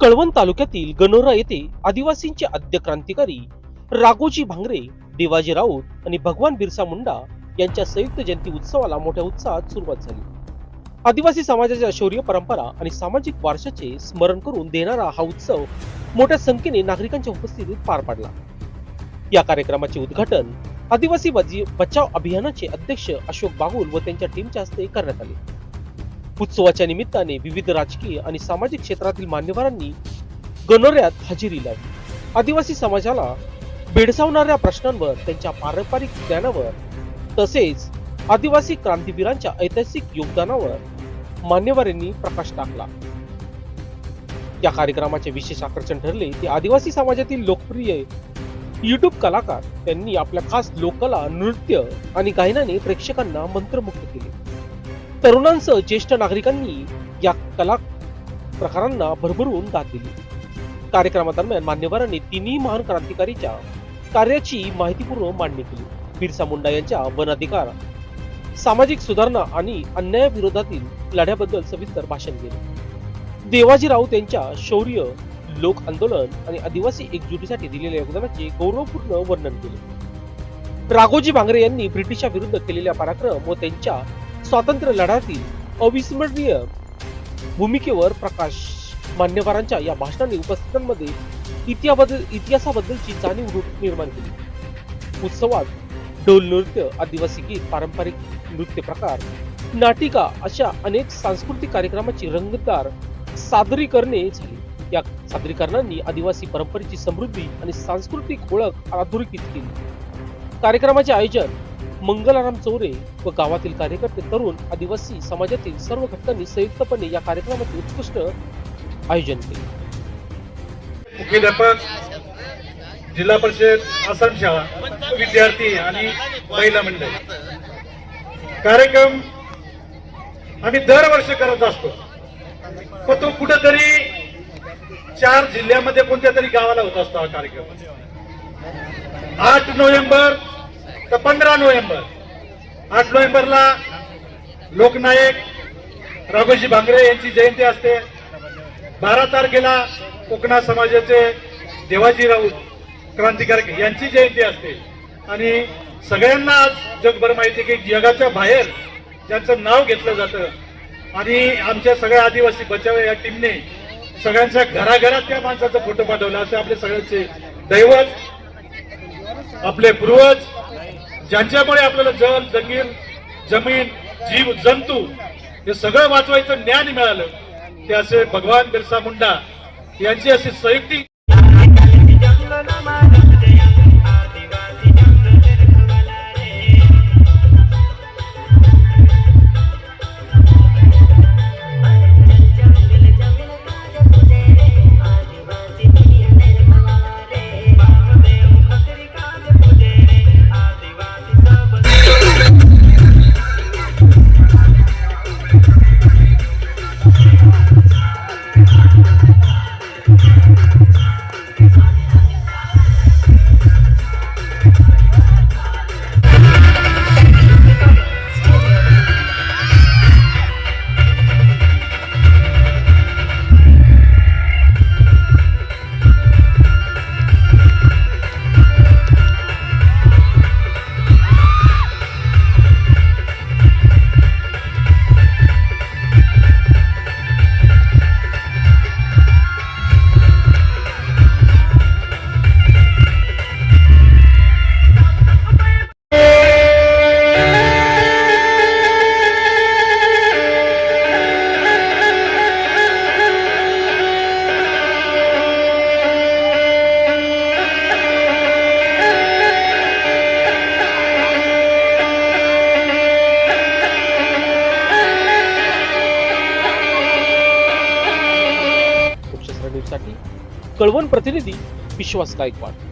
कळवण तालुक्यातील गनोरा येथे आदिवासींचे आद्य क्रांतिकारी राघोजी भांगरे देवाजी राऊत आणि भगवान बिरसा मुंडा यांच्या संयुक्त जयंती उत्सवाला मोठ्या उत्साहात सुरुवात झाली. आदिवासी समाजाच्या शौर्य परंपरा आणि सामाजिक वारशाचे स्मरण करून देणारा हा उत्सव मोठ्या संख्येने नागरिकांच्या उपस्थितीत पार पाडला. या कार्यक्रमाचे उद्घाटन आदिवासी बचाव अभियानाचे अध्यक्ष अशोक बागुल व त्यांच्या टीमच्या हस्ते करण्यात आले. उत्सवाच्या निमित्ताने विविध राजकीय आणि सामाजिक क्षेत्रातील मान्यवरांनी गणोऱ्यात हजेरी लावली. आदिवासी समाजाला भेडसावणाऱ्या प्रश्नांवर त्यांच्या पारंपरिक ज्ञानावर तसेच आदिवासी क्रांतीवीरांच्या ऐतिहासिक योगदानावर मान्यवरांनी प्रकाश टाकला. या कार्यक्रमाचे विशेष आकर्षण ठरले ते आदिवासी समाजातील लोकप्रिय युट्यूब कलाकार त्यांनी आपल्या खास लोककला नृत्य आणि गायनाने प्रेक्षकांना मंत्रमुग्ध केले. तरुणांसह ज्येष्ठ नागरिकांनी या कला प्रकारांना भरभरून दाद दिली. कार्यक्रमादरम्यान मान्यवरांनी तिन्ही महान क्रांतिकारीच्या कार्याची माहितीपूर्ण मांडणी केली. बिरसा मुंडा यांच्या वन अधिकार सामाजिक सुधारणा आणि अन्यायाविरोधातील लढ्याबद्दल सविस्तर भाषण केले. देवाजी राऊत यांच्या शौर्य लोक आंदोलन आणि आदिवासी एकजुटीसाठी दिलेल्या योगदानाचे गौरवपूर्ण वर्णन केले. राघोजी भांगरे यांनी ब्रिटिशांविरुद्ध केलेल्या पराक्रम व त्यांच्या स्वातंत्र्य लढ्यातील अविस्मरणीय भूमिकेवर प्रकाश मान्यवरांच्या या भाषणाने उपस्थितांमध्ये इतिहाबद्दल इतिहासाबद्दलची जाणीव निर्माण केली. उत्सवात डोल नृत्य आदिवासी गीत पारंपरिक नृत्य प्रकार नाटिका अशा अनेक सांस्कृतिक कार्यक्रमाची रंगतदार सादरीकरणे झाली. या सादरीकरणांनी आदिवासी परंपरेची समृद्धी आणि सांस्कृतिक ओळख अधोरेखित केली. कार्यक्रमाचे आयोजन मंगलाराम चौरे व गावातील कार्यकर्ते तरुण आदिवासी समाजातील सर्व घटकांनी संयुक्तपणे या कार्यक्रमाचे उत्कृष्ट आयोजन केले. मुख्याध्यापक जिल्हा परिषद आसाम शाळा विद्यार्थी आणि महिला मंडळ. कार्यक्रम आम्ही दरवर्षी करत असतो. पण तो कुठेतरी चार जिल्ह्यामध्ये कोणत्या तरी गावाला होत असतो हा कार्यक्रम. आठ नोव्हेंबर तर पंधरा नोव्हेंबर. आठ नोव्हेंबरला लोकनायक राघोजी भांगरे यांची जयंती असते. बारा तारखेला कोकणा समाजाचे देवाजी राऊत क्रांतिकारक यांची जयंती असते. आणि सगळ्यांना आज जगभर माहिती आहे की जगाच्या बाहेर ज्यांचं नाव घेतलं जातं आणि आमच्या सगळ्या आदिवासी बचाव या टीमने सगळ्यांच्या घराघरात त्या माणसाचा फोटो पाठवला. असे आपले सगळ्यांचे दैवत आपले पूर्वज ज्यांच्यामुळे आपल्याला जल जंगीर जमीन जीव जंतू हे सगळं वाचवायचं ज्ञान मिळालं ते असे भगवान बिरसा मुंडा यांची अशी संयुक्ती कळवण प्रतिनिधी विश्वास गायकवाड